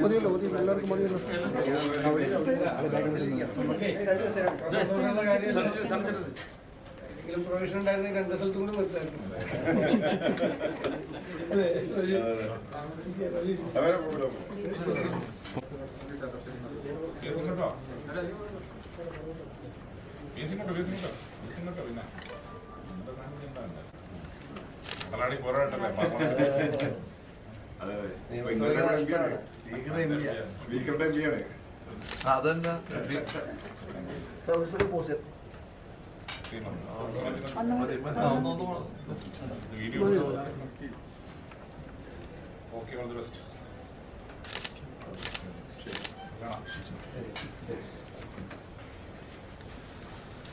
മതിയല്ലോ മതിയല്ലോ എല്ലാവർക്കും മതിയല്ലോ പ്രൊവിഷൻ ഉണ്ടായിരുന്നെങ്കിൽ രണ്ട് സ്ഥലത്തും കൂടി നിർത്തായിരുന്നു കള്ളാടി പോരാട്ടല്ലേ? അതെന്താ video okay all the best കാണാം